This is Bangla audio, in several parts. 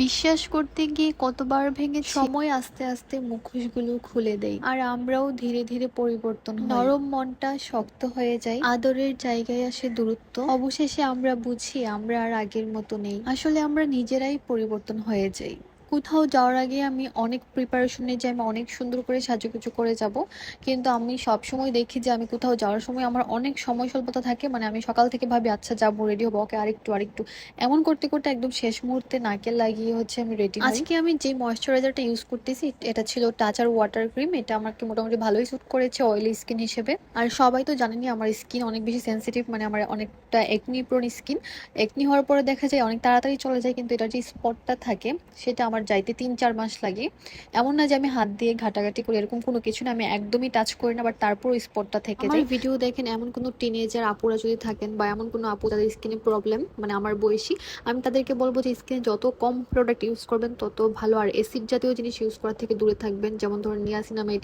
বিশ্বাস করতে গিয়ে কতবার ভেঙে সময় আস্তে আস্তে মুখোশগুলো খুলে দেয় আর আমরাও ধীরে ধীরে পরিবর্তন নরম মনটা শক্ত হয়ে যায় আদরের জায়গায় আসে দূরত্ব। অবশেষে আমরা বুঝি আমরা আর আগের মতো নেই। আসলে আমরা নিজেরাই পরিবর্তন হয়ে যাই। কোথাও যাওয়ার আগে আমি অনেক প্রিপারেশন যে আমি অনেক সুন্দর করে সাজুগুজু করে যাব। কিন্তু আমি সব সময় দেখি যে আমি কোথাও যাওয়ার সময় আমার অনেক সময় স্বল্পতা থাকে মানে আমি সকাল থেকে ভাবি আচ্ছা যাব রেডি হব, ওকে আরেকটু আরেকটু। এমন করতে করতে একদম শেষ মুহূর্তে নাকেল লাগিয়ে হচ্ছে আমি রেডি আজকে আমি যে ময়শ্চারাইজারটা ইউজ করতেছি, এটা ছিল টাচার ওয়াটার ক্রিম এটা আমাকে মোটামুটি ভালোই স্যুট করেছে অয়েলি স্কিন হিসেবে। আর সবাই তো জানেনই আমার স্কিন অনেক বেশি সেন্সিটিভ মানে আমার অনেকটা একনি প্রোন স্কিন একনি হওয়ার পরে দেখা যায় অনেক তাড়াতাড়ি চলে যায়, কিন্তু এটা যে স্পটটা থাকে, সেটা আমার যাইতে তিন চার মাস লাগে। এমন না যে আমি হাত দিয়ে ঘাটাঘাটি করি এরকম কোনো কিছু না আমি একদমই টাচ করি না বাট তারপর স্পটটা থেকে যায়। ভিডিও দেখেন এমন কোনো টিনেজার আপুরা যদি থাকেন বা এমন কোনো আপু তাদের স্কিনে প্রবলেম মানে আমার বয়সী আমি তাদেরকে বলব যে স্কিনে যত কম প্রোডাক্ট ইউজ করবেন তত ভালো। আর অ্যাসিড জাতীয় জিনিস ইউজ করার থেকে দূরে থাকবেন যেমন ধরুন নিয়াসিনামাইড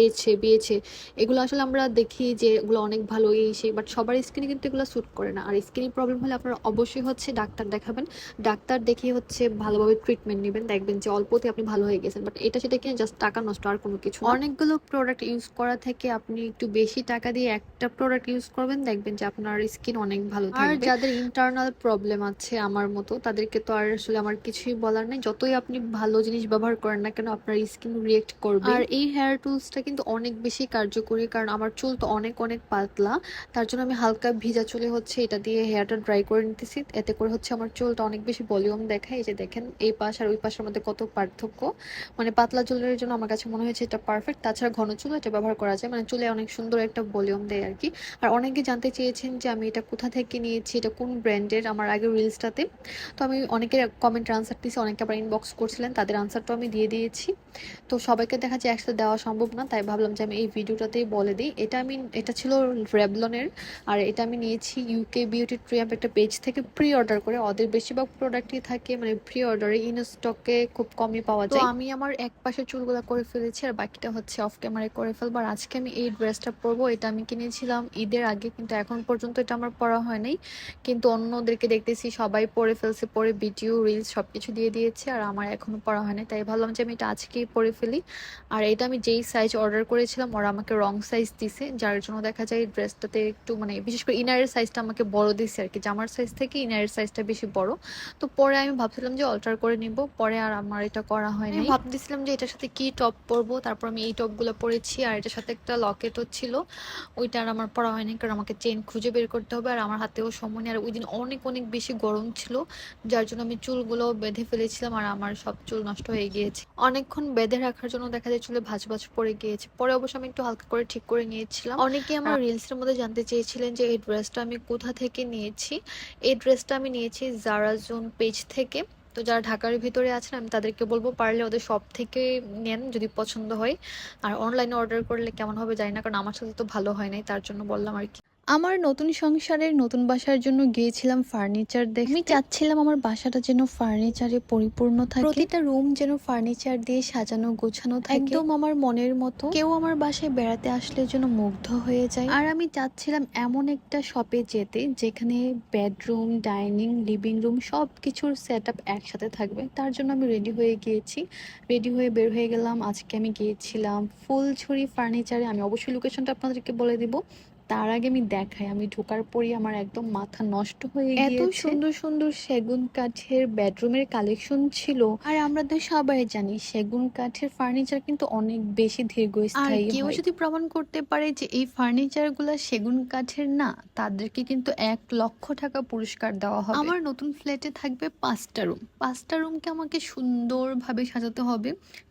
এইছে বিয়েছে এগুলো আসলে আমরা দেখি যে এগুলো অনেক ভালো এই সেই বাট সবার স্কিনে কিন্তু এগুলো স্যুট করে না। আর স্কিনের প্রবলেম হলে আপনারা অবশ্যই হচ্ছে ডাক্তার দেখাবেন। ডাক্তার দেখিয়ে হচ্ছে ভালোভাবে ট্রিটমেন্ট নেবেন দেখবেন যে অল্পতে আপনি ভালো হয়ে গেছেন। বাট এটা সেটা কিনে জাস্ট টাকা নষ্ট আর কোনো কিছু অনেকগুলো প্রোডাক্ট ইউজ করা থেকে আপনি একটু বেশি টাকা দিয়ে একটা প্রোডাক্ট ইউজ করবেন দেখবেন যে আপনার স্কিন অনেক ভালো আর যাদের ইন্টারনাল প্রবলেম আছে আমার মতো তাদেরকে তো আর আসলে আমার কিছুই বলার নেই। যতই আপনি ভালো জিনিস ব্যবহার করেন না কেন আপনার স্কিন রিয়েক্ট করবে আর এই হেয়ার টুলসটা কিন্তু অনেক বেশি কার্যকরী কারণ আমার চুল তো অনেক অনেক পাতলা। তার জন্য আমি হালকা ভিজা চুলে হচ্ছে এটা দিয়ে হেয়ারটা ড্রাই করে নিতেছি। এতে করে হচ্ছে আমার চুলটা অনেক বেশি ভলিউম দেখায়। এই যে দেখেন এই পাশ আর ওই পাশের মধ্যে কত পার্থক্য? মানে পাতলা চুলের জন্য আমার কাছে মনে হয়েছে এটা পারফেক্ট তাছাড়া ঘন চুল এটা ব্যবহার করা যায়। মানে চুলে অনেক সুন্দর একটা ভলিউম দেয় আর কি। আর অনেকে জানতে চেয়েছেন যে আমি এটা কোথা থেকে নিয়েছি, এটা কোন ব্র্যান্ডের আমার আগের রিলসটাতে তো আমি অনেকের কমেন্ট আনসার দিয়েছি অনেকে আবার ইনবক্স করছিলেন, তাদের আনসারটাও আমি দিয়ে দিয়েছি। তো সবাইকে দেখা যায় একসাথে দেওয়া সম্ভব না, তাই ভাবলাম যে আমি এই ভিডিওটাতেই বলে দিই। এটা আমি, এটা ছিল রেবলনের আর এটা আমি নিয়েছি ইউকে বিউটি ট্রিয়াম্প একটা পেজ থেকে প্রি অর্ডার করে। ওদের বেশিরভাগ প্রোডাক্টই থাকে মানে প্রি অর্ডারে ইন স্টকে খুব কমই পাওয়া যায়। তো আমি আমার এক পাশে চুলগুলো করে ফেলেছি আর বাকিটা হচ্ছে অফ ক্যামেরায় করে ফেলব। আর আজকে আমি এই ড্রেসটা পরবো এটা আমি কিনেছিলাম ঈদের আগে কিন্তু এখন পর্যন্ত এটা আমার পরা হয় নাই। কিন্তু অন্যদেরকে দেখতেছি সবাই পরে ফেলছে পরে ভিডিও রিলস সব কিছু দিয়ে দিয়েছে আর আমার এখনও পরা হয় নাই। তাই ভাবলাম যে আমি এটা আজকেই পরে ফেলি। আর এটা আমি যেই সাইজ অর্ডার করেছিলাম ওরা আমাকে রং সাইজ দিছে যার জন্য দেখা যায় ড্রেসটাতে একটু মানে বিশেষ করে ইনারের সাইজটা আমাকে বড় দিছে আর কি। জামার সাইজ থেকে ইনারের সাইজটা বেশি বড়। তো পরে আমি ভাবছিলাম যে অল্টার করে নিব। পরে আর আমার এটা করা হয়নি আমি ভাবতেছিলাম যে এটার সাথে কি টপ পরবো তারপর আমি এই টপগুলো পরেছি আর এটার সাথে একটা লকেটও ছিল। ওইটা আর আমার পরা হয়নি কারণ আমাকে চেন খুঁজে বের করতে হবে আর আমার হাতেও সময় নেই। আর ওই দিন অনেক অনেক বেশি গরম ছিল যার জন্য আমি চুলগুলো বেঁধে ফেলেছিলাম আর আমার সব চুল নষ্ট হয়ে গিয়েছে। অনেকক্ষণ বেঁধে রাখার জন্য দেখা যায় চুলে ভাঁজ ভাঁজ পড়ে গিয়েছে। পরে অবশ্য আমি একটু হালকা করে ঠিক করে নিয়েছিলাম। অনেকে আমার রিলসের মধ্যে জানতে চেয়েছিলেন যে এই ড্রেসটা আমি কোথা থেকে নিয়েছি। এই ড্রেসটা আমি নিয়েছি জারা জোন পেজ থেকে। তো যারা ঢাকার ভিতরে আছেন, আমি তাদেরকে বলব পারলে ওদের সব থেকে নেন যদি পছন্দ হয়। আর অনলাইনে অর্ডার করলে কেমন হবে জানি না, কারণ আমার সাথে তো ভালো হয় নাই, তার জন্য বললাম আর কি। আমার নতুন সংসারের নতুন বাসার জন্য গিয়েছিলাম ফার্নিচার দেখে আমি চাচ্ছিলাম আমার বাসাটা যেন ফার্নিচারে পরিপূর্ণ থাকে। প্রতিটা রুম যেন ফার্নিচার দিয়ে সাজানো গোছানো থাকে। একদম আমার মনের মতো। কেউ আমার বাসায় বেড়াতে আসলে যেন মুগ্ধ হয়ে যায়। আর আমি চাচ্ছিলাম এমন একটা শপে যেতে যেখানে বেডরুম ডাইনিং লিভিং রুম সব কিছুর সেট আপ একসাথে থাকবে। তার জন্য আমি রেডি হয়ে গিয়েছি। রেডি হয়ে বের হয়ে গেলাম। আজকে আমি গিয়েছিলাম ফুলছড়ি ফার্নিচারে আমি অবশ্যই লোকেশনটা আপনাদেরকে বলে দিব। তার আগে আমি দেখাই আমি ঢোকার পরই আমার একদম মাথা নষ্ট হয়ে এত সুন্দর সুন্দর সেগুন কাঠের বেডরুমের কালেকশন ছিল। আর আমরা তো সবাই জানি সেগুন কাঠের ফার্নিচার কিন্তু অনেক বেশি দীর্ঘস্থায়ী কেউ যদি প্রমাণ করতে পারে যে এই ফার্নিচারগুলা সেগুন কাঠের না তাদেরকে কিন্তু এক লক্ষ টাকা পুরস্কার দেওয়া হবে। আমার নতুন ফ্ল্যাটে থাকবে পাঁচটা রুম পাঁচটা রুমকে আমাকে সুন্দরভাবে সাজাতে হবে।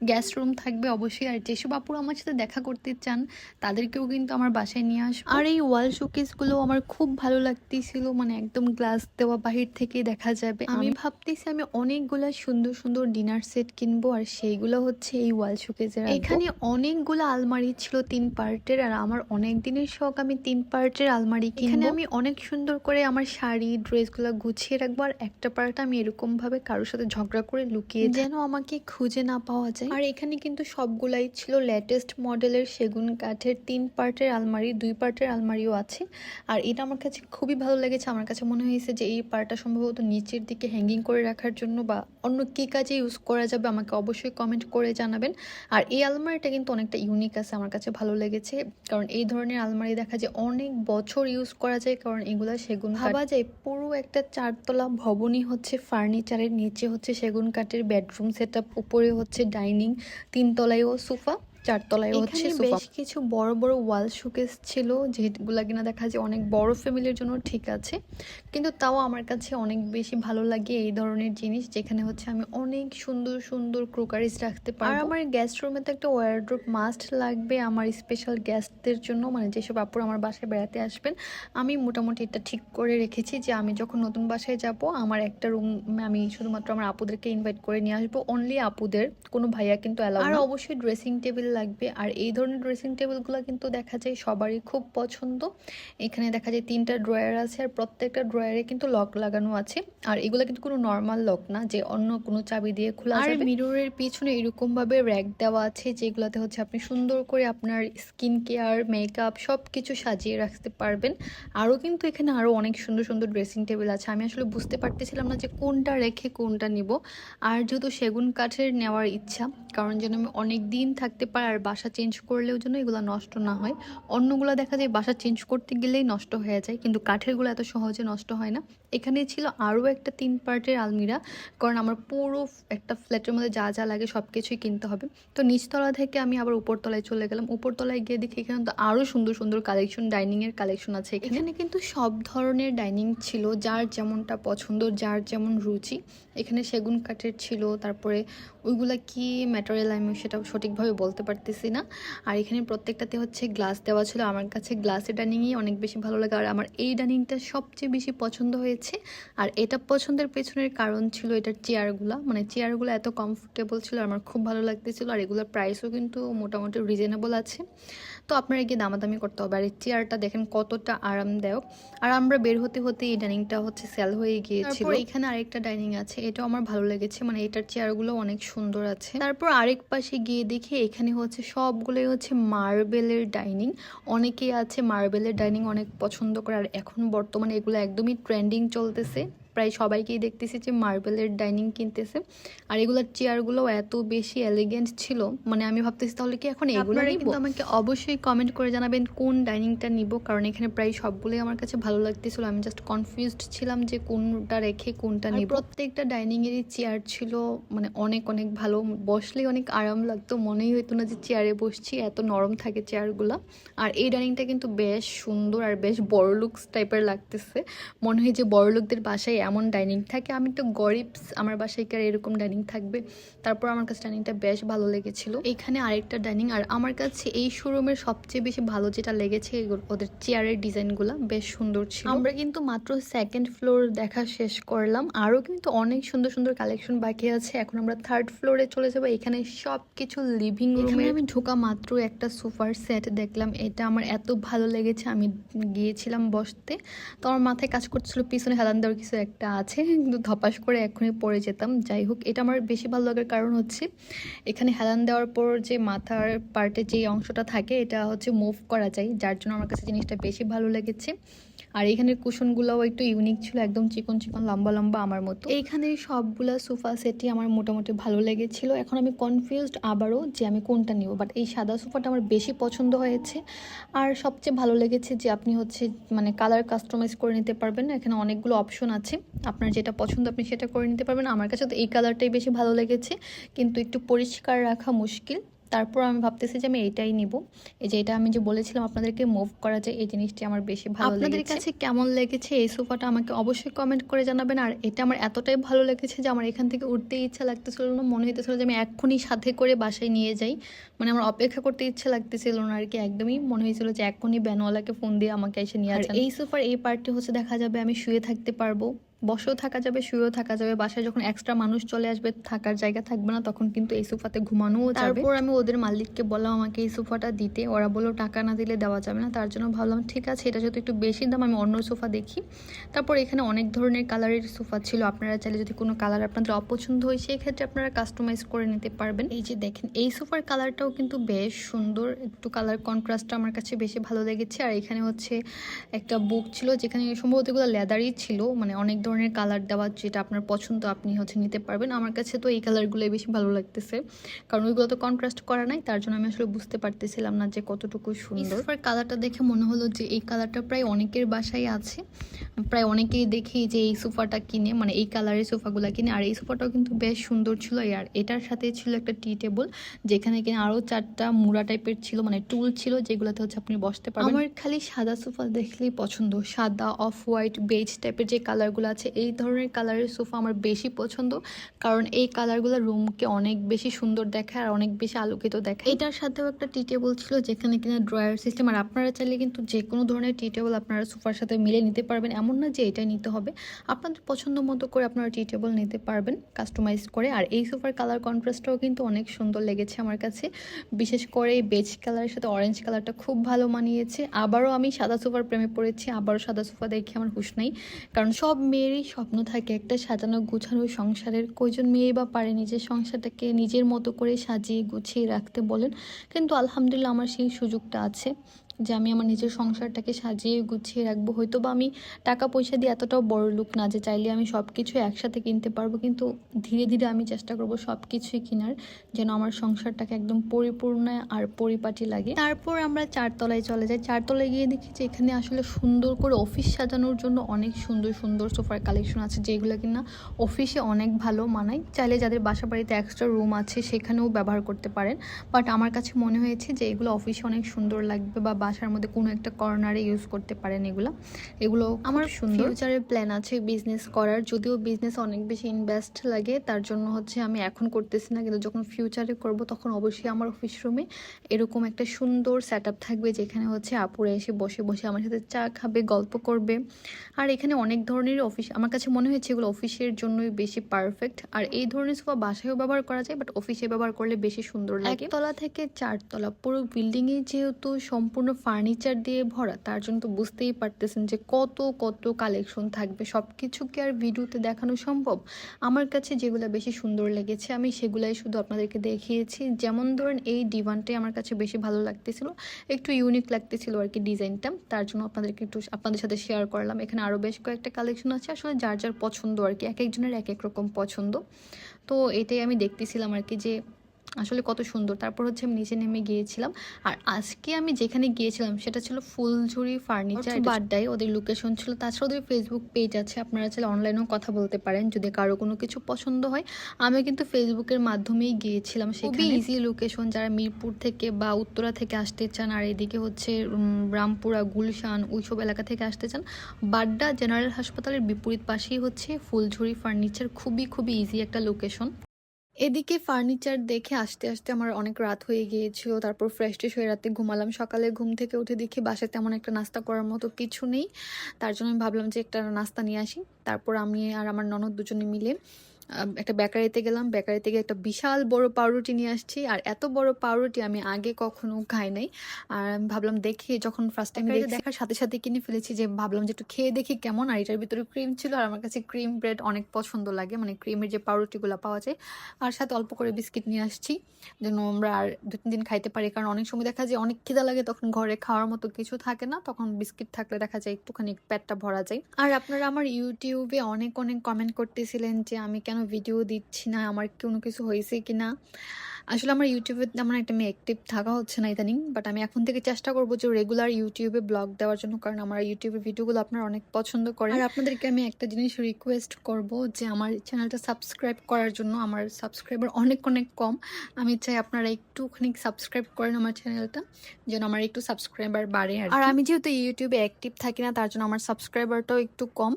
গ্যাস রুম থাকবে অবশ্যই। আর যেসব আপুরা আমার সাথে দেখা করতে চান তাদেরকেও কিন্তু আমার বাসায় নিয়ে আসব। আর এই ওয়াল শোকেসগুলো আমার খুব ভালো লাগতেছিল মানে একদম গ্লাস দেওয়া বাহির থেকে দেখা যাবে। আমি ভাবতেছি আমি অনেকগুলা সুন্দর সুন্দর ডিনার সেট কিনবো আর সেইগুলো হচ্ছে এই ওয়াল শোকেসের এখানে অনেকগুলো আলমারি ছিল তিন পার্টের আর আমার অনেক দিনের শখ আমি তিন পার্টের আলমারি এখানে আমি অনেক সুন্দর করে আমার শাড়ি ড্রেস ড্রেসগুলো গুছিয়ে রাখব আর একটা পার্ট আমি এরকম ভাবে কারোর সাথে ঝগড়া করে লুকিয়ে যেন আমাকে খুঁজে না পাওয়া যায়। আর এখানে কিন্তু সবগুলাই ছিল লেটেস্ট মডেলের সেগুন কাঠের তিন পার্টের আলমারি দুই পার্টের আলমারিও আছে। আর এটা আমার কাছে খুবই ভালো লেগেছে। আমার কাছে মনে হয়েছে যে এই পার্টটা সম্ভবত নিচের দিকে হ্যাঙ্গিং করে রাখার জন্য বা অন্য কী কাজে ইউজ করা যাবে আমাকে অবশ্যই কমেন্ট করে জানাবেন। আর এই আলমারিটা কিন্তু অনেকটা ইউনিক আছে, আমার কাছে ভালো লেগেছে। কারণ এই ধরনের আলমারি দেখা যায় অনেক বছর ইউজ করা যায়, কারণ এগুলা সেগুন ভাবা যায়, পুরো একটা চারতলা ভবনই হচ্ছে ফার্নিচারের নিচে হচ্ছে সেগুন কাঠের বেডরুম সেট উপরে হচ্ছে ডাইনিং তিনতলায়ও সোফা চারতলায় হচ্ছে বেশ কিছু বড় বড় ওয়াল শোকেস ছিল যেগুলা কিনা দেখা যায় অনেক বড় ফ্যামিলির জন্য ঠিক আছে। কিন্তু তাও আমার কাছে অনেক বেশি ভালো লাগে এই ধরনের জিনিস যেখানে হচ্ছে আমি অনেক সুন্দর সুন্দর ক্রোকারিজ রাখতে পারব। আর আমার গেস্ট রুমে তো একটা ওয়ারড্রোপ মাস্ট লাগবে আমার স্পেশাল গেস্টদের জন্য মানে যেসব আপুর আমার বাসায় বেড়াতে আসবেন আমি মোটামুটি এটা ঠিক করে রেখেছি যে আমি যখন নতুন বাসায় যাব আমার একটা রুম আমি শুধুমাত্র আমার আপুদেরকে ইনভাইট করে নিয়ে আসব অনলি আপুদের কোনো ভাইয়া কিন্তু অ্যালাউ আর অবশ্যই ড্রেসিং টেবিল লাগবে। আর এই ধরনের ড্রেসিং টেবিলগুলো কিন্তু দেখা যায় সবারই খুব পছন্দ। এখানে দেখা যায় তিনটা ড্রয়ার আছে আর প্রত্যেকটা ড্রয়ারে কিন্তু লক লাগানো আছে। আর এগুলো কিন্তু কোনো নর্মাল লক না যে অন্য কোনো চাবি দিয়ে খোলা আর মিররের পিছনে এরকম ভাবে র্যাক দেওয়া আছে যেগুলোতে হচ্ছে আপনি সুন্দর করে আপনার স্কিন কেয়ার মেকআপ সব কিছু সাজিয়ে রাখতে পারবেন। আরও কিন্তু এখানে আরও অনেক সুন্দর সুন্দর ড্রেসিং টেবিল আছে। আমি আসলে বুঝতে পারতেছিলাম না যে কোনটা রেখে কোনটা নিব। আর যেহেতু সেগুন কাঠের নেওয়ার ইচ্ছা কারণ যেন আমি অনেক দিন থাকতে পারি আর বাসা চেঞ্জ করলেও যেন এগুলো নষ্ট না হয়। অন্যগুলো দেখা যায় বাসা চেঞ্জ করতে গেলেই নষ্ট হয়ে যায়, কিন্তু কাঠেরগুলো এত সহজে নষ্ট হয় না। এখানে ছিল আরও একটা তিন পার্টের আলমিরা, কারণ আমার পুরো একটা ফ্ল্যাটের মধ্যে যা যা লাগে সব কিছুই কিনতে হবে। তো নিচতলা থেকে আমি আবার উপরতলায় চলে গেলাম। উপরতলায় গিয়ে দেখি এখানে তো আরও সুন্দর সুন্দর কালেকশন ডাইনিংয়ের কালেকশন আছে এখানে। কিন্তু সব ধরনের ডাইনিং ছিল, যার যেমনটা পছন্দ, যার যেমন রুচি। এখানে সেগুন কাঠের ছিল, তারপরে ওইগুলা কি ম্যাটেরিয়াল আমি সেটা সঠিকভাবে বলতে পারতেছি না। আর এখানে প্রত্যেকটাতে হচ্ছে গ্লাস দেওয়া ছিল। আমার কাছে গ্লাসে ডাইনিংই অনেক বেশি ভালো লাগে। আর আমার এই ডাইনিংটা সবচেয়ে বেশি পছন্দ হয়েছে। আর এটা পছন্দের পেছনের কারণ ছিল এটার চেয়ারগুলো মানে চেয়ারগুলো এত কমফোর্টেবল ছিল আমার খুব ভালো লাগতেছিল। আর এগুলোর প্রাইসও কিন্তু মোটামুটি রিজনেবল আছে। তো আপনারা গিয়ে দামাদামি করতে হবে। আর এই চেয়ারটা দেখেন কতটা আরামদায়ক। আর আমরা বের হতে হতে এই ডাইনিংটা হচ্ছে সেল হয়ে গিয়েছিল। এখানে আরেকটা ডাইনিং আছে। এটাও আমার ভালো লেগেছে। মানে এটার চেয়ারগুলো অনেক সুন্দর আছে। তারপর আরেক পাশে গিয়ে দেখি এখানে হচ্ছে সবগুলোই হচ্ছে মার্বেলের ডাইনিং। অনেকেই আছে মার্বেলের ডাইনিং অনেক পছন্দ করে। আর এখন বর্তমানে এগুলো একদমই ট্রেন্ডিং চলতেছে। প্রায় সবাইকেই দেখতেছি যে মার্বেলের ডাইনিং কিনতেছে। আর এগুলোর চেয়ারগুলো এত বেশি এলিগেন্ট ছিল মানে আমি ভাবতেছি তাহলে কি এখন এগুলো কিন্তু আমাকে অবশ্যই কমেন্ট করে জানাবেন কোন ডাইনিংটা নিব কারণ এখানে প্রায় সবগুলোই আমার কাছে ভালো লাগতেছিল। আমি জাস্ট কনফিউজড ছিলাম যে কোনটা রেখে কোনটা নিব। প্রত্যেকটা ডাইনিং এরই চেয়ার ছিল মানে অনেক অনেক ভালো। বসলেই অনেক আরাম লাগতো মনেই হইতো না যে চেয়ারে বসছি এত নরম থাকে চেয়ারগুলো আর এই ডাইনিংটা কিন্তু বেশ সুন্দর আর বেশ বড় লুকস টাইপের লাগতেছে। মনে হয় যে বড় লোকদের বাসায় এমন ডাইনিং থাকে। আমি তো গরিব আমার বাসায় কি আর এরকম ডাইনিং থাকবে? তারপর আমার কাছে ডাইনিংটা বেশ ভালো লেগেছিল। এখানে আরেকটা ডাইনিং আর আমার কাছে এই শোরুমের সবচেয়ে বেশি ভালো যেটা লেগেছে ওদের চেয়ারের ডিজাইনগুলো বেশ সুন্দর ছিল। আমরা কিন্তু মাত্র সেকেন্ড ফ্লোর দেখা শেষ করলাম। আরও কিন্তু অনেক সুন্দর সুন্দর কালেকশন বাকি আছে। এখন আমরা থার্ড ফ্লোরে চলে যাব। এখানে সব কিছু লিভিং রুমে আমি ঢোকা মাত্র একটা সোফার সেট দেখলাম। এটা আমার এত ভালো লেগেছে। আমি গিয়েছিলাম বসতে। তো আমার মাথায় কাজ করছিল পিছনে হেলান দেওয়ার কিছু একটা। আছে, কিন্তু ধপাস করে এখনই পড়ে যেতাম। যাই হোক, এটা আমার বেশি ভালো লাগার কারণ হচ্ছে, এখানে হেলান দেওয়ার পর যে মাথার পার্টে যে অংশটা থাকে, এটা হচ্ছে মুভ করা যায়, যার জন্য আমার কাছে জিনিসটা বেশি ভালো লেগেছে। আর এখানের কুশনগুলোও একটু ইউনিক ছিল, একদম চিকন চিকন, লম্বা লম্বা আমার মতো। এইখানে সবগুলা সোফা সেটই আমার মোটামুটি ভালো লেগেছিল। এখন আমি কনফিউজড আবারও যে আমি কোনটা নিব বাট এই সাদা সোফাটা আমার বেশি পছন্দ হয়েছে। আর সবচেয়ে ভালো লেগেছে যে আপনি হচ্ছে মানে কালার কাস্টমাইজ করে নিতে পারবেন। এখানে অনেকগুলো অপশন আছে। আপনার যেটা পছন্দ আপনি সেটা করে নিতে পারবেন। আমার কাছে তো এই কালারটাই বেশি ভালো লেগেছে। কিন্তু একটু পরিষ্কার রাখা মুশকিল। তারপর আমি ভাবতেছি যে আমি এইটাই নিব। এই যে এটা আমি যে বলেছিলাম আপনাদেরকে মুভ করা যায় এই জিনিসটি আমার বেশি ভালো আপনাদের কাছে কেমন লেগেছে? এই সোফাটা আমাকে অবশ্যই কমেন্ট করে জানাবেন। আর এটা আমার এতটাই ভালো লেগেছে যে আমার এখান থেকে উঠতে ইচ্ছা লাগতেছিল না। মনে হইতেছিল যে আমি এক্ষুনি সাথে করে বাসায় নিয়ে যাই। মানে আমার অপেক্ষা করতে ইচ্ছা লাগতেছিল না আর কি একদমই। মনে হয়েছিল যে এক্ষুনি ব্যানওয়ালাকে ফোন দিয়ে আমাকে এসে নিয়ে আসে এই সোফার এই পার্টটি হচ্ছে দেখা যাবে আমি শুয়ে থাকতে পারব। বসেও থাকা যাবে, শুয়েও থাকা যাবে, বাসায় যখন এক্সট্রা মানুষ চলে আসবে, থাকার জায়গা থাকবে না, তখন কিন্তু এই সোফাতে ঘুমানোও যাবে। তারপর আমি ওদের মালিককে বললাম, আমাকে এই সোফাটা দিতে। ওরা বলল, টাকা না দিলে দেওয়া যাবে না। তার জন্য ভাবলাম, ঠিক আছে, এটা যেহেতু একটু বেশি দাম, আমি অন্য সোফা দেখি। তারপর এখানে অনেক ধরনের কালারের সোফা ছিল। আপনারা চাইলে যদি কোনো কালার আপনাদের অপছন্দ হয়, সেই ক্ষেত্রে আপনারা কাস্টমাইজ করে নিতে পারবেন। এই যে দেখেন, এই সোফার কালারটাও কিন্তু বেশ সুন্দর। একটু কালার কন্ট্রাস্টটা আমার কাছে বেশি ভালো লেগেছে। আর এখানে হচ্ছে একটা বুক ছিল, যেখানে সম্ভবত এগুলো লেদারই ছিল। মানে অনেক ধরনের কালার দেওয়া যেটা আপনার পছন্দ আপনি হচ্ছে নিতে পারবেন। আমার কাছে তো এই কালারগুলোই বেশি ভালো লাগতেছে। কারণ ওইগুলো তো কন্ট্রাস্ট করা নাই তার জন্য আমি আসলে বুঝতে পারতেছিলাম না যে কতটুকু সুন্দর। কালারটা দেখে মনে হলো যে এই কালারটা প্রায় অনেকের বাসায় আছে। প্রায় অনেকেই দেখি যে এই সোফাটা কিনে মানে এই কালারের সোফাগুলো কিনে আর এই সোফাটাও কিন্তু বেশ সুন্দর ছিল। আর এটার সাথে ছিল একটা টি টেবল যেখানে কিনা আরও চারটা মুড়া টাইপের ছিল মানে টুল ছিল যেগুলোতে হচ্ছে আপনি বসতে পারবেন। আমার খালি সাদা সোফা দেখলেই পছন্দ। সাদা অফ হোয়াইট বেজ টাইপের যে কালারগুলো আছে। এই ধরনের কালারের সোফা আমার বেশি পছন্দ। কারণ এই কালারগুলো রুমকে অনেক বেশি সুন্দর দেখায় আর অনেক বেশি আলোকিত দেখায়। এটার সাথেও একটা টি টেবিল ছিল যেখানে কিনা ড্রয়ার সিস্টেম আর আপনারা চাইলে কিন্তু যে কোনো ধরনের টি টেবিল আপনারা সোফার সাথে মিলে নিতে পারবেন। এমন না যে এটাই নিতে হবে। আপনাদের পছন্দ মতো করে আপনারা টি টেবল নিতে পারবেন কাস্টমাইজ করে। আর এই সোফার কালার কন্ট্রাস্টটাও কিন্তু অনেক সুন্দর লেগেছে আমার কাছে। বিশেষ করে এই বেজ কালারের সাথে অরেঞ্জ কালারটা খুব ভালো মানিয়েছে। আবারও আমি সাদা সোফার প্রেমে পড়েছি। আবারও সাদা সোফা দেখে আমার হুশ নাই। কারণ সব মেয়েরই স্বপ্ন থাকে একটা সাজানো গুছানো সংসারের। কয়জন মেয়ে বা পারে নিজের সংসারটাকে নিজের মতো করে সাজিয়ে গুছিয়ে রাখতে বলেন? কিন্তু আলহামদুলিল্লাহ আমার সেই সুযোগটা আছে। যে আমি আমার নিজের সংসারটাকে সাজিয়ে গুছিয়ে রাখব। হয়তো বা আমি টাকা পয়সা দিয়ে এতটাও বড় লুক না যে চাইলে আমি সব কিছু একসাথে কিনতে পারব, কিন্তু ধীরে ধীরে আমি চেষ্টা করব সব কিছুই কেনার, যেন আমার সংসারটাকে একদম পরিপূর্ণ আর পরিপাটি লাগে। তারপর আমরা চারতলায় চলে যাই। চারতলায় গিয়ে দেখি যে এখানে আসলে সুন্দর করে অফিস সাজানোর জন্য অনেক সুন্দর সুন্দর সোফার কালেকশন আছে, যেগুলো কিনা অফিসে অনেক ভালো মানায়। চাইলে যাদের বাসা বাড়িতে এক্সট্রা রুম আছে সেখানেও ব্যবহার করতে পারেন। বাট আমার কাছে মনে হয়েছে যে এগুলো অফিসে অনেক সুন্দর লাগবে বা বাসার মধ্যে কোনো একটা কর্নারে ইউজ করতে পারেন এগুলো। এগুলো আমার সুন্দর। ফিউচারের প্ল্যান আছে বিজনেস করার। যদিও বিজনেস অনেক বেশি ইনভেস্ট লাগে তার জন্য হচ্ছে আমি এখন করতেছি না। কিন্তু যখন ফিউচারে করব তখন অবশ্যই আমার অফিস রুমে এরকম একটা সুন্দর সেট থাকবে যেখানে হচ্ছে আপুরে এসে বসে বসে আমার সাথে চা খাবে গল্প করবে। আর এখানে অনেক ধরনের অফিস আমার কাছে মনে হয়েছে এগুলো অফিসের জন্যই বেশি পারফেক্ট আর এই ধরনের সোফা বাসায়ও ব্যবহার করা যায় বাট অফিসে ব্যবহার করলে বেশি সুন্দর লাগে। তলা থেকে চারতলা পুরো বিল্ডিংয়ে যেহেতু সম্পূর্ণ ফার্নিচার দিয়ে ভরা, তার জন্য তো বুঝতেই পারতেছেন যে কত কত কালেকশন থাকবে। সব কিছু কি আর ভিডিওতে দেখানো সম্ভব? আমার কাছে যেগুলো বেশি সুন্দর লেগেছে, আমি সেগুলাই শুধু আপনাদেরকে দেখিয়েছি। যেমন ধরেন এই ডিভানটাই আমার কাছে বেশি ভালো লাগতেছিল, একটু ইউনিক লাগতেছিল আর কি ডিজাইনটা। তার জন্য আপনাদেরকে একটু আপনাদের সাথে শেয়ার করলাম। এখানে আরও বেশ কয়েকটা কালেকশন আছে, আসলে যার যার পছন্দ আর কি, এক একজনের এক এক রকম পছন্দ। তো এটাই আমি দেখতেছিলাম আর কি যে আসলে কত সুন্দর। তারপর হচ্ছে আমি নিচে নেমে গিয়েছিলাম। আর আজকে আমি যেখানে গিয়েছিলাম সেটা ছিল ফুলঝুরি ফার্নিচার বাড্ডায়। ওদের লোকেশন ছিল। তাছাড়া ওদের ফেসবুক পেজ আছে। আপনারা চাইলে অনলাইনেও কথা বলতে পারেন। যদি কারও কোনো কিছু পছন্দ হয় আমি কিন্তু ফেসবুকের মাধ্যমেই গিয়েছিলাম সেখানে। ইজি লোকেশন যারা মিরপুর থেকে বা উত্তরা থেকে আসতে চান আর এদিকে হচ্ছে রামপুরা গুলশান ওইসব এলাকা থেকে আসতে চান বাড্ডা জেনারেল হাসপাতালের বিপরীত পাশেই হচ্ছে ফুলঝুরি ফার্নিচার। খুবই খুবই ইজি একটা লোকেশন এদিকে ফার্নিচার দেখে আসতে আসতে আমার অনেক রাত হয়ে গিয়েছিল। তারপর ফ্রেশ ট্রেশ হয়ে রাতে ঘুমালাম। সকালে ঘুম থেকে উঠে দেখি বাসায় তেমন একটা নাস্তা করার মতো কিছু নেই। তার জন্য আমি ভাবলাম যে একটা নাস্তা নিয়ে আসি। তারপর আমি আর আমার ননদ দুজনে মিলে একটা বেকারিতে গেলাম বেকারিতে গিয়ে একটা বিশাল বড় পাউরুটি নিয়ে আসছি আর এত বড় পাউরুটি আমি আগে কখনো খাই নাই। আর ভাবলাম দেখি যখন ফার্স্ট টাইম দেখার সাথে সাথে কিনে ফেলেছি যে ভাবলাম যে একটু খেয়ে দেখি কেমন আর এটার ভিতরে ক্রিম ছিল আর আমার কাছে ক্রিম ব্রেড অনেক পছন্দ লাগে মানে ক্রিমের যে পাউরুটিগুলো পাওয়া যায়। আর সাথে অল্প করে বিস্কিট নিয়ে আসছি যেন আমরা আর দু তিন দিন খাইতে পারি কারণ অনেক সময় দেখা যায় অনেক খিদা লাগে তখন ঘরে খাওয়ার মতো কিছু থাকে না তখন বিস্কিট থাকলে দেখা যায় একটুখানি পেটটা ভরা যায়। আর আপনারা আমার ইউটিউবে অনেক অনেক কমেন্ট করতেছিলেন যে আমি কেন ভিডিও দিচ্ছি না? আমার কোনো কিছু হয়েছে কি না আসলে আমার ইউটিউবে তেমন একটা আমি অ্যাক্টিভ থাকা হচ্ছে না ইদানিং বাট আমি এখন থেকে চেষ্টা করব যে রেগুলার ইউটিউবে ব্লগ দেওয়ার জন্য কারণ আমার ইউটিউবের ভিডিওগুলো আপনারা অনেক পছন্দ করেন। আর আপনাদেরকে আমি একটা জিনিস রিকোয়েস্ট করব যে আমার চ্যানেলটা সাবস্ক্রাইব করার জন্য আমার সাবস্ক্রাইবার অনেক অনেক কম। আমি চাই আপনারা একটুখানি সাবস্ক্রাইব করেন আমার চ্যানেলটা যেন আমার একটু সাবস্ক্রাইবার বাড়ে আর আমি যেহেতু ইউটিউবে অ্যাক্টিভ থাকি না তার জন্য আমার সাবস্ক্রাইবারটাও একটু কম।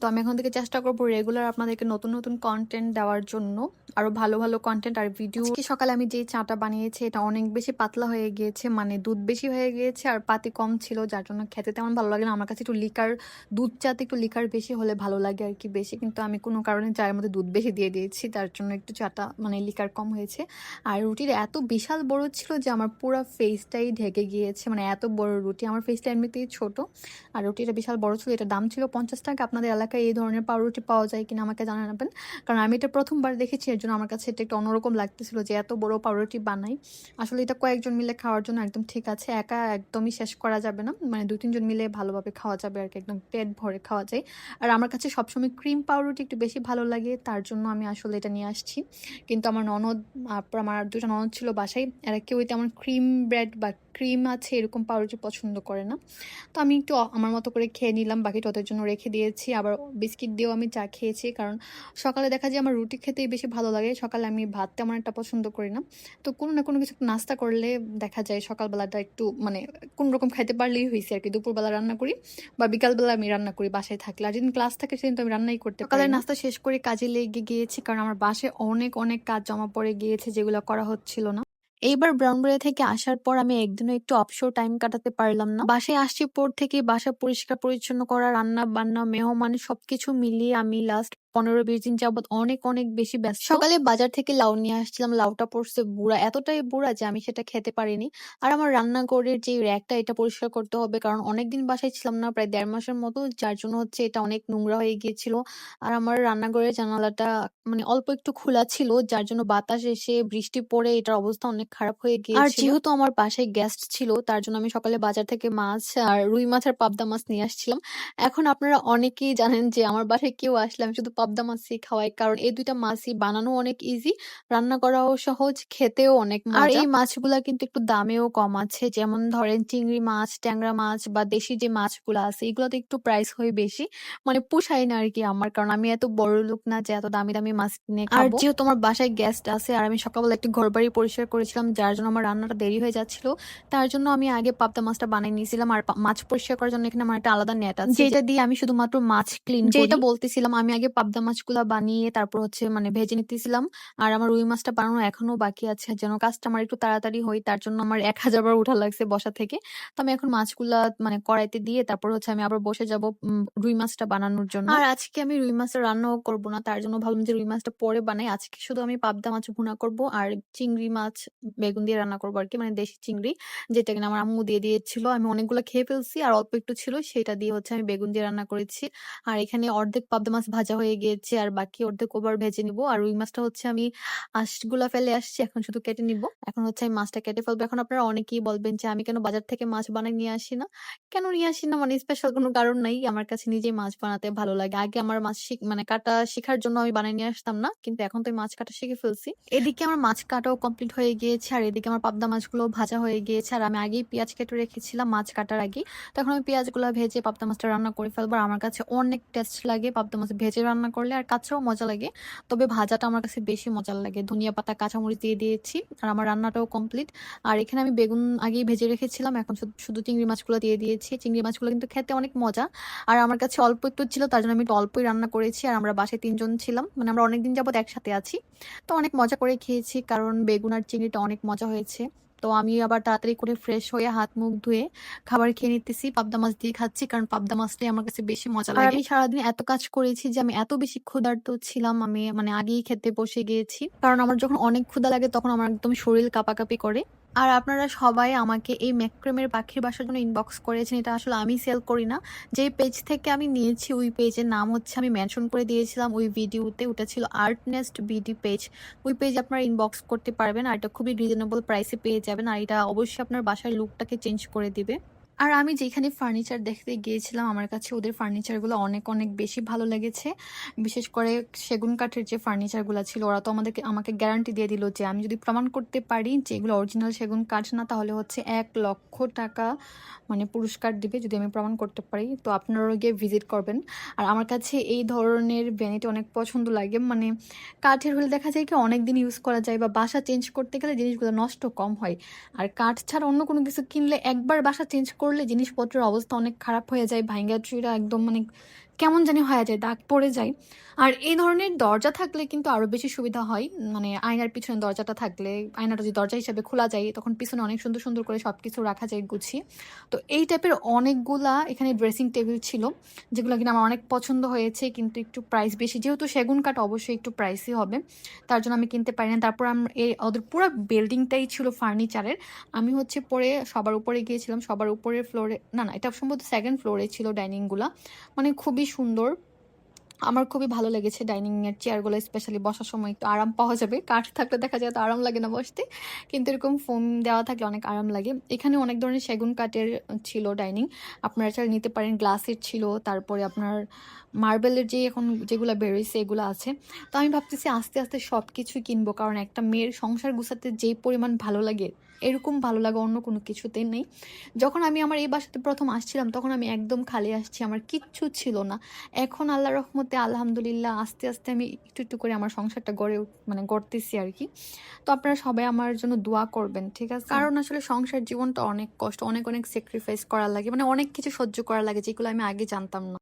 তো আমি এখন থেকে চেষ্টা করব রেগুলার আপনাদেরকে নতুন নতুন কন্টেন্ট দেওয়ার জন্য আরও ভালো ভালো কন্টেন্ট আর ভিডিও সকালে সকালে আমি যে চাটা বানিয়েছি, এটা অনেক বেশি পাতলা হয়ে গিয়েছে মানে দুধ বেশি হয়ে গিয়েছে আর পাতি কম ছিল, যার জন্য খেতে তেমন ভালো লাগে না। আমার কাছে একটু লিকার, দুধ চাতে একটু লিকার বেশি হলে ভালো লাগে আর কি বেশি, কিন্তু আমি কোনো কারণে চায়ের মধ্যে দুধ বেশি দিয়ে দিয়েছি, তার জন্য একটু চাটা মানে লিকার কম হয়েছে। আর রুটির এত বিশাল বড় ছিল যে আমার পুরো ফেসটাই ঢেকে গিয়েছে মানে এত বড় রুটি। আমার ফেসটা এমনিতেই ছোট আর রুটিটা বিশাল বড় ছিল এটা দাম ছিল পঞ্চাশ টাকা। আপনাদের এলাকায় এই ধরনের পাউরুটি পাওয়া যায় কিনা আমাকে জানাবেন। কারণ আমি এটা প্রথমবার দেখেছি, এর জন্য আমার কাছে এটা একটু অন্যরকম লাগতেছিল যে এত বড় পাউরুটি বানাই। আসলে এটা কয়েকজন মিলে খাওয়ার জন্য একদম ঠিক আছে। একা একদমই শেষ করা যাবে না। মানে দু তিনজন মিলে ভালোভাবে খাওয়া যাবে আর কি, একদম পেট ভরে খাওয়া যায়। আর আমার কাছে সবসময় ক্রিম পাউরুটি একটু বেশি ভালো লাগে, তার জন্য আমি আসলে এটা নিয়ে আসছি। কিন্তু আমার ননদ আমার আর দুটো ননদ ছিল বাসায়, এরা কেউই তেমন ক্রিম ব্রেড বা ক্রিম আছে এরকম পাউরুটি পছন্দ করে না। তো আমি একটু আমার মতো করে খেয়ে নিলাম, বাকিটা ওদের জন্য রেখে দিয়েছি। আবার বিস্কিট দিয়েও আমি চা খেয়েছি, কারণ সকালে দেখা যায় আমার রুটি খেতেই বেশি ভালো লাগে। সকালে আমি ভাত তেমন একটা পছন্দ করি না। তো কোনো না কোনো কিছু নাস্তা করলে দেখা যায় সকালবেলাটা একটু মানে কোনো রকম খাইতে পারলেই হয়েছে আর কি দুপুরবেলা রান্না করি বা বিকালবেলা আমি রান্না করি বাসায় থাকলে। আর যেদিন ক্লাস থাকে সেদিন তো আমি রান্নাই করতে পারি সকালের নাস্তা শেষ করে কাজে লেগে গিয়েছি কারণ আমার বাসায় অনেক অনেক কাজ জমা পড়ে গিয়েছে যেগুলো করা হচ্ছিল না। এইবার ব্রাউনবাড়ি থেকে আসার পর আমি একদিনও একটু অবসর টাইম কাটাতে পারলাম না। বাসায় আসছি পর থেকে বাসা পরিষ্কার পরিচ্ছন্ন করা রান্না বান্না মেহমান সবকিছু মিলিয়ে আমি লাস্ট পনেরো বিশ দিন যাবত অনেক অনেক বেশি ব্যস্ত। সকালে বাজার থেকে লাউ নিয়ে আসছিলাম লাউটা পড়ছে বুড়া এতটাই বুড়া যে আমি সেটা খেতে পারিনি। আর আমার রান্নাঘরের যে র্যাকটা এটা পরিষ্কার করতে হবে কারণ অনেকদিন বাসায় ছিলাম না প্রায় দেড় মাসের মতো যার জন্য হচ্ছে এটা অনেক নোংরা হয়ে গিয়েছিল। আর আমার রান্নাঘরের জানালাটা মানে অল্প একটু খোলা ছিল যার জন্য বাতাস এসে বৃষ্টি পড়ে এটার অবস্থা অনেক খারাপ হয়ে আর গিয়েছিল যেহেতু আমার বাসায় গেস্ট ছিল তার জন্য আমি সকালে বাজার থেকে মাছ আর রুই মাছ আর পাবদা মাছ নিয়ে আসছিলাম। এখন আপনারা অনেকেই জানেন যে আমার বাসায় কেউ আসলে আমি শুধু পাবদা মাছই খাওয়াই। কারণ এই দুইটা মাছই বানানো অনেক ইজি রান্না করাও সহজ খেতেও অনেক আর এই মাছগুলা কিন্তু একটু দামেও কম আছে। যেমন ধরেন চিংড়ি মাছ ট্যাংরা মাছ বা দেশি যে মাছগুলো আছে এগুলোতে একটু প্রাইস হয় বেশি। মানে পোষায় না আর কি আমার কারণ আমি এত বড় লোক না যে এত দামি দামি মাছ কিনে আর যেহেতু আমার বাসায় গেস্ট আছে আর আমি সকালবেলা একটু ঘর বাড়ি পরিষ্কার করেছিলাম যার জন্য আমার রান্নাটা দেরি হয়ে যাচ্ছিল তার জন্য আমি আগে পাবদা মাছটা বানিয়ে নিয়েছিলাম। আর মাছ পরিষ্কার করার জন্য এখানে আমার একটা আলাদা নেট আছে যেটা দিয়ে আমি শুধুমাত্র মাছ ক্লিন যেটা বলতেছিলাম আমি আগে পাবদা মাছগুলা বানিয়ে তারপর হচ্ছে মানে ভেজে নিতেছিলাম। আর আমার রুই মাছটা বানানো এখনও বাকি আছে। যেন কাজটা আমার একটু তাড়াতাড়ি হয়, তার জন্য আমার এক হাজার বার উঠা লাগছে বসা থেকে। তো আমি এখন মাছগুলা মানে কড়াইতে দিয়ে তারপর হচ্ছে আমি আবার বসে যাব রুই মাছটা বানানোর জন্য। আর আজকে আমি রুই মাছটা রান্নাও করব না, তার জন্য ভাবলাম যে রুই মাছটা পরে বানাই। আজকে শুধু আমি পাবদা মাছ ভুনা করব আর চিংড়ি মাছ বেগুন দিয়ে রান্না করব আর কি মানে দেশি চিংড়ি, যেটা কিনা আমার আম্মু দিয়ে দিয়েছিল। আমি অনেকগুলো খেয়ে ফেলছি আর অল্প একটু ছিল, সেটা দিয়ে হচ্ছে আমি বেগুন দিয়ে রান্না করেছি। আর এখানে অর্ধেক পাবদা মাছ ভাজা হয়ে গিয়েছে আর বাকি অর্ধেক ওভার ভেজে নিব। আর রুই মাছটা হচ্ছে আমি আঁশগুলা ফেলে আসছি, এখন শুধু কেটে নিব। এখন হচ্ছে আমি মাছটা কেটে ফেলব। এখন আপনারা অনেকেই বলবেন যে, আমি কেন বাজার থেকে মাছ বানাই নিয়ে আসি না? কেন নিয়ে আসি না? মানে স্পেশাল কোনো কারণ নাই। আমার কাছে নিজেই মাছ বানাতে ভালো লাগে। আগে আমার মাছ মানে কাটা শেখার জন্য আমি বানিয়ে নিয়ে আসতাম না। কিন্তু এখন তো মাছ কাটা শিখে ফেলছি। এদিকে আমার মাছ কাটাও কমপ্লিট হয়ে গিয়েছে। আর এদিকে আমার পাবদা মাছগুলো ভাজা হয়ে গিয়েছে। আর আমি আগেই পেঁয়াজ কেটে রেখেছিলাম মাছ কাটার আগে তখন আমি পেঁয়াজগুলো ভেজে পাবদা মাছটা রান্না করে ফেলব। আমার কাছে অনেক টেস্ট লাগে পাবদা মাছ ভেজে রান্না করলে আর কাঁচাও মজা লাগে। তবে ভাজাটা আমার কাছে বেশি মজা লাগে। ধনিয়া পাতা, কাঁচামরিচ দিয়ে দিয়েছি আর আমার রান্নাটাও কমপ্লিট আর এখানে আমি বেগুন আগেই ভেজে রেখেছিলাম, এখন শুধু- শুধু চিংড়ি মাছগুলো দিয়ে দিয়েছি। চিংড়ি মাছগুলো কিন্তু খেতে অনেক মজা। আর আমার কাছে অল্প একটু ছিল, তার জন্য আমি একটু অল্পই রান্না করেছি। আর আমরা বাসায় তিনজন ছিলাম মানে আমরা অনেকদিন যাবত একসাথে আছি। তো অনেক মজা করে খেয়েছি, কারণ বেগুন আর চিংড়িটা অনেক মজা হয়েছে। তো আমি আবার তাড়াতাড়ি করে ফ্রেশ হয়ে হাত মুখ ধুয়ে খাবার খেয়ে নিতেছি। পাবদা মাছ দিয়ে খাচ্ছি কারণ পাবদা মাছটাই আমার কাছে বেশি মজা লাগে। আমি সারাদিন এত কাজ করেছি যে আমি এত বেশি ক্ষুধার্ত ছিলাম আমি মানে আগেই খেতে বসে গিয়েছি। কারণ আমার যখন অনেক ক্ষুধা লাগে তখন আমার একদম শরীর কাঁপাকাঁপি করে। আর আপনারা সবাই আমাকে এই ম্যাক্রেমের পাখির বাসার জন্য ইনবক্স করেছেন, এটা আসলে আমি সেল করি না। যে পেজ থেকে আমি নিয়েছি, ওই পেজের নাম হচ্ছে আমি মেনশন করে দিয়েছিলাম, ওই ভিডিওতে ওটা ছিল আর্টনেস্ট বিডি পেজ ওই পেজ আপনারা ইনবক্স করতে পারবেন আর এটা খুবই রিজনেবল প্রাইসে পেয়ে যাবেন, আর এটা অবশ্যই আপনার বাসার লুকটাকে চেঞ্জ করে দিবে। আর আমি যেখানে ফার্নিচার দেখতে গিয়েছিলাম, আমার কাছে ওদের ফার্নিচারগুলো অনেক অনেক বেশি ভালো লেগেছে। বিশেষ করে সেগুন কাঠের যে ফার্নিচারগুলো ছিল, ওরা তো আমাদেরকে, আমাকে গ্যারান্টি দিয়ে দিল যে আমি যদি প্রমাণ করতে পারি যে এগুলো অরিজিনাল সেগুন কাঠ না, তাহলে হচ্ছে এক লক্ষ টাকা মানে পুরস্কার দিবে যদি আমি প্রমাণ করতে পারি। তো আপনারাও গিয়ে ভিজিট করবেন। আর আমার কাছে এই ধরনের ভ্যানিটি অনেক পছন্দ লাগে। মানে কাঠের হলে দেখা যায় কি অনেক দিন ইউজ করা যায় বা বাসা চেঞ্জ করতে গেলে জিনিসগুলো নষ্ট কম হয়। আর কাঠ ছাড়া অন্য কোনো কিছু কিনলে একবার বাসা চেঞ্জ করলে জিনিসপত্রের অবস্থা অনেক খারাপ হয়ে যায় ভাঙ্গা চুরা একদম মানে কেমন জানি হয়ে যায়, দাগ পড়ে যায়। আর এই ধরনের দরজা থাকলে কিন্তু আরও বেশি সুবিধা হয়। মানে আয়নার পিছনে দরজাটা থাকলে, আয়নাটা যদি দরজা হিসাবে খোলা যায়, তখন পিছনে অনেক সুন্দর সুন্দর করে সব কিছু রাখা যায় গুছিয়ে তো এই টাইপের অনেকগুলা এখানে ড্রেসিং টেবিল ছিল, যেগুলো কিনা আমার অনেক পছন্দ হয়েছে, কিন্তু একটু প্রাইস বেশি। যেহেতু সেগুন কাঠ অবশ্যই একটু প্রাইসই হবে, তার জন্য আমি কিনতে পারি না। তারপর আমরা এই ওদের পুরো বিল্ডিংটাই ছিল ফার্নিচারের আমি হচ্ছে পরে সবার উপরে গিয়েছিলাম, সবার উপরের ফ্লোরে না না, এটা সম্ভবত সেকেন্ড ফ্লোরে ছিল ডাইনিংগুলো মানে খুবই সুন্দর। আমার খুবই ভালো লেগেছে ডাইনিং এর চেয়ারগুলো স্পেশালি বসার সময় একটু আরাম পাওয়া যাবে। কাঠ থাকলে দেখা যায় তো আরাম লাগে না বসতে, কিন্তু এরকম ফোম দেওয়া থাকলে অনেক আরাম লাগে। এখানে অনেক ধরনের সেগুন কাঠের ছিল ডাইনিং আপনারা চাইলে নিতে পারেন, গ্লাসের ছিল, তারপরে আপনার মার্বেলের যে এখন যেগুলো বেরোইছে এগুলো আছে। তো আমি ভাবতেছি আস্তে আস্তে সব কিছুই কিনবো, কারণ একটা মেয়ের সংসার গুছাতে যেই পরিমাণ ভালো লাগে এরকম ভালো লাগা অন্য কোনো কিছুতেই নেই। যখন আমি আমার এই বাসাতে প্রথম আসছিলাম, তখন আমি একদম খালি আসছি, আমার কিচ্ছু ছিল না। এখন আল্লাহ রহমতে আলহামদুলিল্লাহ, আস্তে আস্তে আমি একটু একটু করে আমার সংসারটা গড়ে মানে গড়তেছি আর কি। তো আপনারা সবাই আমার জন্য দোয়া করবেন, ঠিক আছে? কারণ আসলে সংসার জীবনটা অনেক কষ্ট, অনেক অনেক স্যাক্রিফাইস করা লাগে মানে অনেক কিছু সহ্য করা লাগে, যেগুলো আমি আগে জানতাম না।